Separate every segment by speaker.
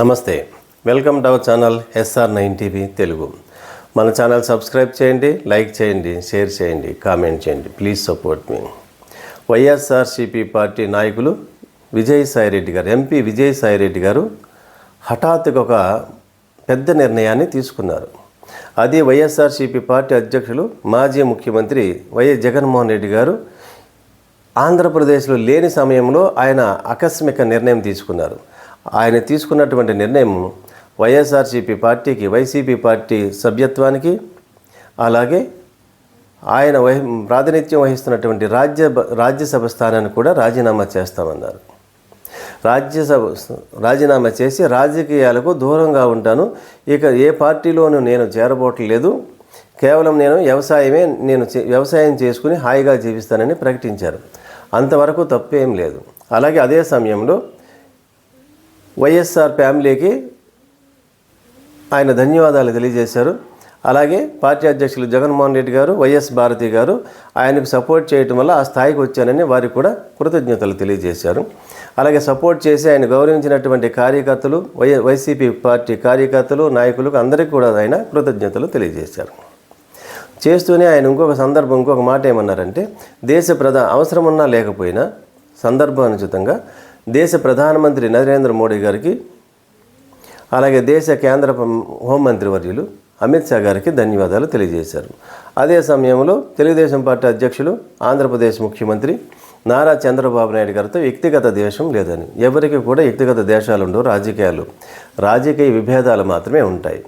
Speaker 1: నమస్తే. Welcome to our channel SR nine TV Telugu. మన channel subscribe చేయండి like చేయండి షేర్ చేయండి కామెంట్ చేయండి. Please support me. YSRCP party నాయకులు విజయసాయిరెడ్డి గారు ఎంపీ విజయసాయిరెడ్డి గారు హఠాత్తుగా ఒక పెద్ద నిర్ణయాన్ని తీసుకున్నారు. అది వైఎస్ఆర్సిపి పార్టీ అధ్యక్షులు మాజీ ముఖ్యమంత్రి వైఎస్ జగన్మోహన్ రెడ్డి గారు ఆంధ్రప్రదేశ్లో లేని సమయంలో ఆయన ఆకస్మిక నిర్ణయం తీసుకున్నారు. ఆయన తీసుకున్నటువంటి నిర్ణయం వైఎస్ఆర్సీపీ పార్టీకి వైసీపీ పార్టీ సభ్యత్వానికి అలాగే ఆయన వహి ప్రాతినిధ్యం వహిస్తున్నటువంటి రాజ్య రాజ్యసభ స్థానాన్ని కూడా రాజీనామా చేస్తామన్నారు. రాజ్యసభ రాజీనామా చేసి రాజకీయాలకు దూరంగా ఉంటాను. ఇక ఏ పార్టీలోనూ నేను చేరబోట్లేదు. కేవలం నేను వ్యవసాయమే నేను చే- వ్యవసాయం చేసుకుని హాయిగా జీవిస్తానని ప్రకటించారు. అంతవరకు తప్పేం లేదు. అలాగే అదే సమయంలో వైఎస్ఆర్ ఫ్యామిలీకి ఆయన ధన్యవాదాలు తెలియజేశారు. అలాగే పార్టీ అధ్యక్షులు జగన్మోహన్ రెడ్డి గారు వైఎస్ భారతి గారు ఆయనకు సపోర్ట్ చేయటం వల్ల ఆ స్థాయికి వచ్చానని వారికి కూడా కృతజ్ఞతలు తెలియజేశారు. అలాగే సపోర్ట్ చేసి ఆయన గౌరవించినటువంటి కార్యకర్తలు వై వైసీపీ పార్టీ కార్యకర్తలు నాయకులకు అందరికీ కూడా ఆయన కృతజ్ఞతలు తెలియజేశారు. చేస్తూనే ఆయన ఇంకొక సందర్భం ఇంకొక మాట ఏమన్నారంటే దేశ ప్రధా అవసరమున్నా లేకపోయినా సందర్భానుచితంగా దేశ ప్రధానమంత్రి నరేంద్ర మోడీ గారికి అలాగే దేశ కేంద్ర హోంమంత్రి వర్యులు అమిత్ షా గారికి ధన్యవాదాలు తెలియజేశారు. అదే సమయంలో తెలుగుదేశం పార్టీ అధ్యక్షులు ఆంధ్రప్రదేశ్ ముఖ్యమంత్రి నారా చంద్రబాబు నాయుడు గారితో వ్యక్తిగత దేశం లేదని. ఎవరికి కూడా వ్యక్తిగత దేశాలు ఉండవు రాజకీయాలు. రాజకీయ విభేదాలు మాత్రమే ఉంటాయి.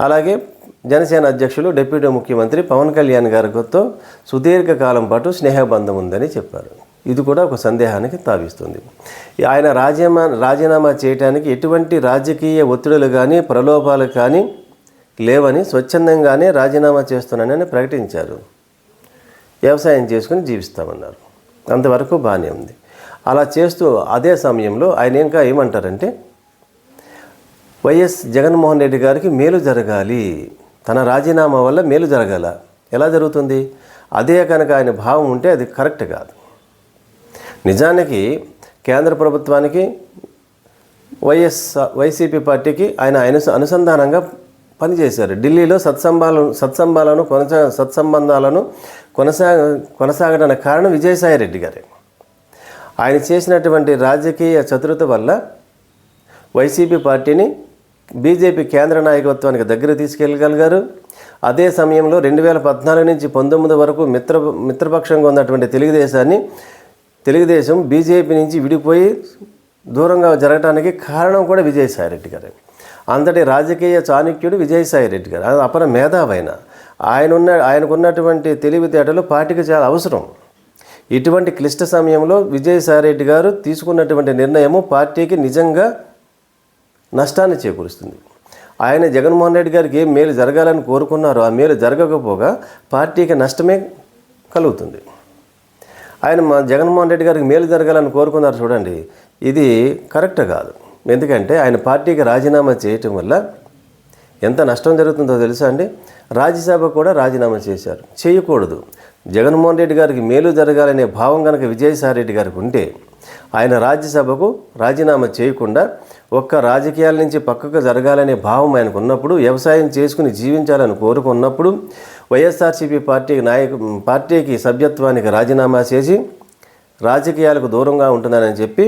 Speaker 1: అలాగే జనసేన అధ్యక్షులు డిప్యూటీ ముఖ్యమంత్రి పవన్ కళ్యాణ్ గారితో సుదీర్ఘకాలం పాటు స్నేహబంధం ఉందని చెప్పారు. ఇది కూడా ఒక సందేహానికి తావిస్తుంది. ఆయన రాజీనామా రాజీనామా చేయడానికి ఎటువంటి రాజకీయ ఒత్తిడులు కానీ ప్రలోభాలు కానీ లేవని స్వచ్ఛందంగానే రాజీనామా చేస్తున్నానని ప్రకటించారు. వ్యవసాయం చేసుకుని జీవిస్తామన్నారు. అంతవరకు బాగానే ఉంది. అలా చేస్తూ అదే సమయంలో ఆయన ఇంకా ఏమంటారంటే వైఎస్ జగన్మోహన్ రెడ్డి గారికి మేలు జరగాలి. తన రాజీనామా వల్ల మేలు జరగాల. ఎలా జరుగుతుంది? అదే కనుక ఆయన భావం ఉంటే అది కరెక్ట్ కాదు. నిజానికి కేంద్ర ప్రభుత్వానికి వైఎస్ వైసీపీ పార్టీకి ఆయన అనుస అనుసంధానంగా పనిచేశారు. ఢిల్లీలో సత్సంబాలను సత్సంబాలను కొనసా సత్సంబంధాలను కొనసాగ కొనసాగడానికి కారణం విజయసాయి రెడ్డి గారే. ఆయన చేసినటువంటి రాజకీయ చతురత వల్ల వైసీపీ పార్టీని బీజేపీ కేంద్ర నాయకత్వానికి దగ్గర తీసుకెళ్ళగలిగారు. అదే సమయంలో రెండు వేల పద్నాలుగు నుంచి పంతొమ్మిది వరకు మిత్ర మిత్రపక్షంగా ఉన్నటువంటి తెలుగుదేశాన్ని తెలుగుదేశం బీజేపీ నుంచి విడిపోయి దూరంగా జరగడానికి కారణం కూడా విజయసాయి రెడ్డి గారే. అంతటి రాజకీయ చాణక్యుడు విజయసాయి రెడ్డి గారు. అది అపర మేధావైన. ఆయన ఉన్న ఆయనకున్నటువంటి తెలివితేటలు పార్టీకి చాలా అవసరం. ఇటువంటి క్లిష్ట సమయంలో విజయసాయి రెడ్డి గారు తీసుకున్నటువంటి నిర్ణయము పార్టీకి నిజంగా నష్టాన్ని చేకూరుస్తుంది. ఆయన జగన్మోహన్ రెడ్డి గారికి ఏం మేలు జరగాలని కోరుకున్నారో ఆ మేలు జరగకపోగా పార్టీకి నష్టమే కలుగుతుంది. ఆయన మా జగన్మోహన్ రెడ్డి గారికి మేలు జరగాలని కోరుకున్నారు చూడండి. ఇది కరెక్ట్ కాదు. ఎందుకంటే ఆయన పార్టీకి రాజీనామా చేయటం వల్ల ఎంత నష్టం జరుగుతుందో తెలుసా అండి? రాజ్యసభ కూడా రాజీనామా చేశారు. చేయకూడదు. జగన్మోహన్ రెడ్డి గారికి మేలు జరగాలనే భావం కనుక విజయసాయి రెడ్డి గారికి ఉంటే ఆయన రాజ్యసభకు రాజీనామా చేయకుండా ఒక్క రాజకీయాల నుంచి పక్కకు జరగాలనే భావం ఆయనకు ఉన్నప్పుడు వ్యవసాయం చేసుకుని జీవించాలని కోరుకున్నప్పుడు వైఎస్ఆర్సీపీ పార్టీ నాయకు పార్టీకి సభ్యత్వానికి రాజీనామా చేసి రాజకీయాలకు దూరంగా ఉంటున్నానని చెప్పి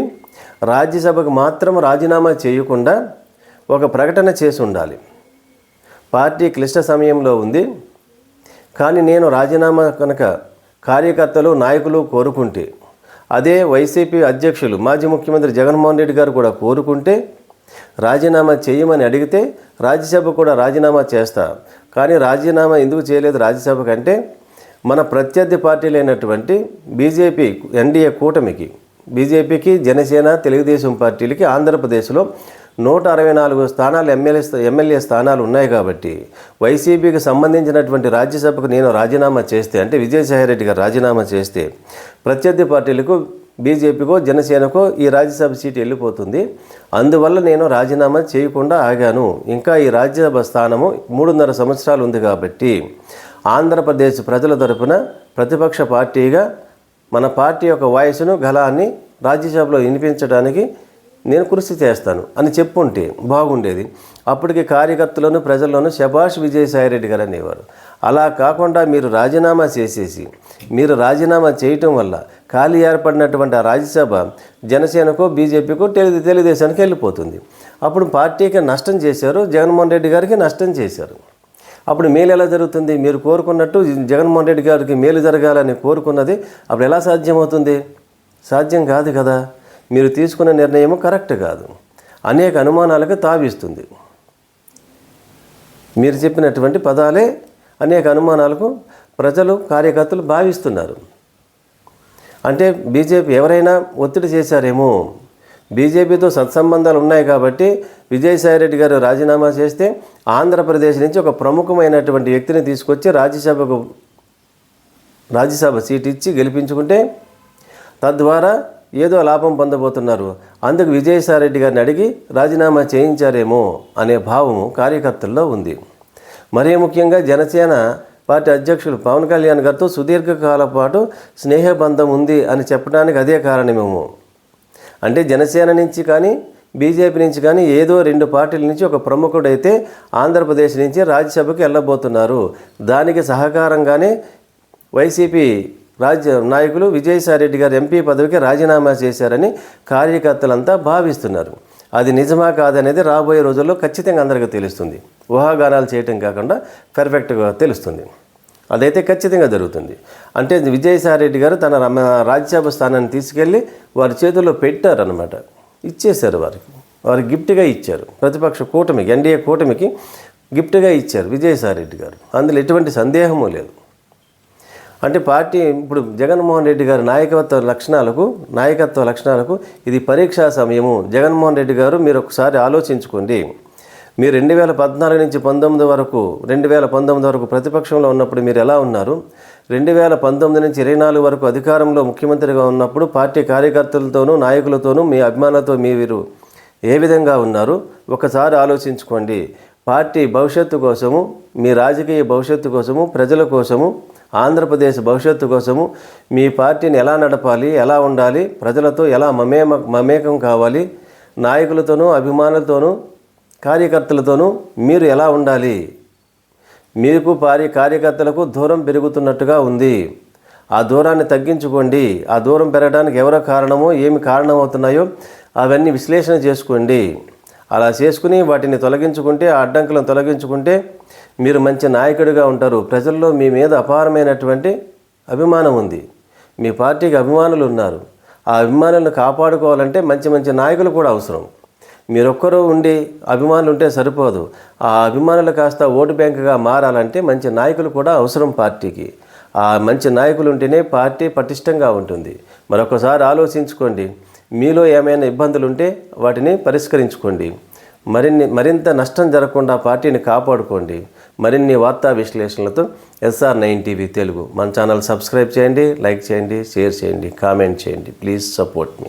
Speaker 1: రాజ్యసభకు మాత్రం రాజీనామా చేయకుండా ఒక ప్రకటన చేసి ఉండాలి. పార్టీ క్లిష్ట సమయంలో ఉంది. కానీ నేను రాజీనామా కనుక కార్యకర్తలు నాయకులు కోరుకుంటే అదే వైసీపీ అధ్యక్షులు మాజీ ముఖ్యమంత్రి జగన్మోహన్ రెడ్డి గారు కూడా కోరుకుంటే రాజీనామా చేయమని అడిగితే రాజ్యసభ కూడా రాజీనామా చేస్తా. కానీ రాజీనామా ఎందుకు చేయలేదు రాజ్యసభ కంటే మన ప్రత్యర్థి పార్టీలైనటువంటి బీజేపీ ఎన్డీఏ కూటమికి బీజేపీకి జనసేన తెలుగుదేశం పార్టీలకి ఆంధ్రప్రదేశ్లో నూట అరవై నాలుగు స్థానాలు ఎమ్మెల్యే ఎమ్మెల్యే స్థానాలు ఉన్నాయి కాబట్టి వైసీపీకి సంబంధించినటువంటి రాజ్యసభకు నేను రాజీనామా చేస్తే అంటే విజయసాయిరెడ్డి గారు రాజీనామా చేస్తే ప్రత్యర్థి పార్టీలకు బీజేపీకో జనసేనకో ఈ రాజ్యసభ సీటు వెళ్ళిపోతుంది. అందువల్ల నేను రాజీనామా చేయకుండా ఆగాను. ఇంకా ఈ రాజ్యసభ స్థానము మూడున్నర సంవత్సరాలు ఉంది కాబట్టి ఆంధ్రప్రదేశ్ ప్రజల తరపున ప్రతిపక్ష పార్టీగా మన పార్టీ యొక్క వాయిస్ను గలాన్ని రాజ్యసభలో వినిపించడానికి నేను కృషి చేస్తాను అని చెప్పుంటే బాగుండేది. అప్పటికి కార్యకర్తలను ప్రజల్లోనూ శభాష్ విజయసాయిరెడ్డి గారు అనేవారు. అలా కాకుండా మీరు రాజీనామా చేసేసి మీరు రాజీనామా చేయటం వల్ల ఖాళీ ఏర్పడినటువంటి ఆ రాజ్యసభ జనసేనకో బీజేపీకో తెలుగు తెలుగుదేశానికి వెళ్ళిపోతుంది. అప్పుడు పార్టీకి నష్టం చేశారు జగన్మోహన్ రెడ్డి గారికి నష్టం చేశారు. అప్పుడు మేలు ఎలా జరుగుతుంది? మీరు కోరుకున్నట్టు జగన్మోహన్ రెడ్డి గారికి మేలు జరగాలని కోరుకున్నది అప్పుడు ఎలా సాధ్యమవుతుంది? సాధ్యం కాదు కదా. మీరు తీసుకున్న నిర్ణయం కరెక్ట్ కాదు. అనేక అనుమానాలకు తావిస్తుంది. మీరు చెప్పినటువంటి పదాలే అనేక అనుమానాలకు ప్రజలు కార్యకర్తలు భావిస్తున్నారు. అంటే బీజేపీ ఎవరైనా ఒత్తిడి చేశారేమో. బీజేపీతో సత్సంబంధాలు ఉన్నాయి కాబట్టి విజయసాయిరెడ్డి గారు రాజీనామా చేస్తే ఆంధ్రప్రదేశ్ నుంచి ఒక ప్రముఖమైనటువంటి వ్యక్తిని తీసుకొచ్చి రాజ్యసభకు రాజ్యసభ సీట్ ఇచ్చి గెలిపించుకుంటే తద్వారా ఏదో లాభం పొందబోతున్నారు. అందుకు విజయసాయిరెడ్డి గారిని అడిగి రాజీనామా చేయించారేమో అనే భావము కార్యకర్తల్లో ఉంది. మరీ ముఖ్యంగా జనసేన పార్టీ అధ్యక్షులు పవన్ కళ్యాణ్ గారితో సుదీర్ఘకాల పాటు స్నేహబంధం ఉంది అని చెప్పడానికి అదే కారణమేమో. అంటే జనసేన నుంచి కానీ బీజేపీ నుంచి కానీ ఏదో రెండు పార్టీల నుంచి ఒక ప్రముఖుడైతే ఆంధ్రప్రదేశ్ నుంచి రాజ్యసభకు వెళ్ళబోతున్నారు. దానికి సహకారంగానే వైసీపీ రాజ్య నాయకులు విజయసాయిరెడ్డి గారు ఎంపీ పదవికి రాజీనామా చేశారని కార్యకర్తలంతా భావిస్తున్నారు. అది నిజమా కాదనేది రాబోయే రోజుల్లో ఖచ్చితంగా అందరికీ తెలుస్తుంది. ఊహాగానాలు చేయటం కాకుండా పర్ఫెక్ట్గా తెలుస్తుంది. అదైతే ఖచ్చితంగా జరుగుతుంది. అంటే విజయసాయిరెడ్డి గారు తన రాజ్యసభ స్థానాన్ని తీసుకెళ్ళి వారి చేతుల్లో పెట్టారనమాట ఇచ్చేశారు వారికి. వారు గిఫ్ట్గా ఇచ్చారు. ప్రతిపక్ష కూటమికి ఎన్డీఏ కూటమికి గిఫ్ట్గా ఇచ్చారు విజయసాయిరెడ్డి గారు. అందులో ఎటువంటి సందేహము లేదు. అంటే పార్టీ ఇప్పుడు జగన్మోహన్ రెడ్డి గారి నాయకత్వ లక్షణాలకు నాయకత్వ లక్షణాలకు ఇది పరీక్షా సమయము. జగన్మోహన్ రెడ్డి గారు మీరు ఒకసారి ఆలోచించుకోండి. మీరు రెండు వేల పద్నాలుగు నుంచి పంతొమ్మిది వరకు రెండు వేల పంతొమ్మిది వరకు ప్రతిపక్షంలో ఉన్నప్పుడు మీరు ఎలా ఉన్నారు? రెండు వేల పంతొమ్మిది నుంచి ఇరవై నాలుగు వరకు అధికారంలో ముఖ్యమంత్రిగా ఉన్నప్పుడు పార్టీ కార్యకర్తలతోనూ నాయకులతోనూ మీ అభిమానులతో మీరు ఏ విధంగా ఉన్నారు? ఒకసారి ఆలోచించుకోండి. పార్టీ భవిష్యత్తు కోసము మీ రాజకీయ భవిష్యత్తు కోసము ప్రజల కోసము ఆంధ్రప్రదేశ్ భవిష్యత్తు కోసము మీ పార్టీని ఎలా నడపాలి ఎలా ఉండాలి ప్రజలతో ఎలా మమేమ మమేకం కావాలి నాయకులతోనూ అభిమానులతోనూ కార్యకర్తలతోనూ మీరు ఎలా ఉండాలి? మీకు పారి కార్యకర్తలకు దూరం పెరుగుతున్నట్టుగా ఉంది. ఆ దూరాన్ని తగ్గించుకోండి. ఆ దూరం పెరగడానికి ఎవరో కారణమో ఏమి కారణమవుతున్నాయో అవన్నీ విశ్లేషణ చేసుకోండి. అలా చేసుకుని వాటిని తొలగించుకుంటే ఆ అడ్డంకులను తొలగించుకుంటే మీరు మంచి నాయకుడిగా ఉంటారు. ప్రజల్లో మీ మీద అపారమైనటువంటి అభిమానం ఉంది. మీ పార్టీకి అభిమానులు ఉన్నారు. ఆ అభిమానులను కాపాడుకోవాలంటే మంచి మంచి నాయకులు కూడా అవసరం. మీరొక్కరూ ఉండి అభిమానులు ఉంటే సరిపోదు. ఆ అభిమానులు కాస్త ఓటు బ్యాంకుగా మారాలంటే మంచి నాయకులు కూడా అవసరం పార్టీకి. ఆ మంచి నాయకులు ఉంటేనే పార్టీ పటిష్టంగా ఉంటుంది. మరొకసారి ఆలోచించుకోండి. మీలో ఏమైనా ఇబ్బందులు ఉంటే వాటిని పరిష్కరించుకోండి. మరిన్ని మరింత నష్టం జరగకుండా పార్టీని కాపాడుకోండి. మరిన్ని వార్తా విశ్లేషణలతో ఎస్ఆర్ నైన్ టీవీ తెలుగు. మన ఛానల్ సబ్స్క్రైబ్ చేయండి లైక్ చేయండి షేర్ చేయండి కామెంట్ చేయండి. Please support me.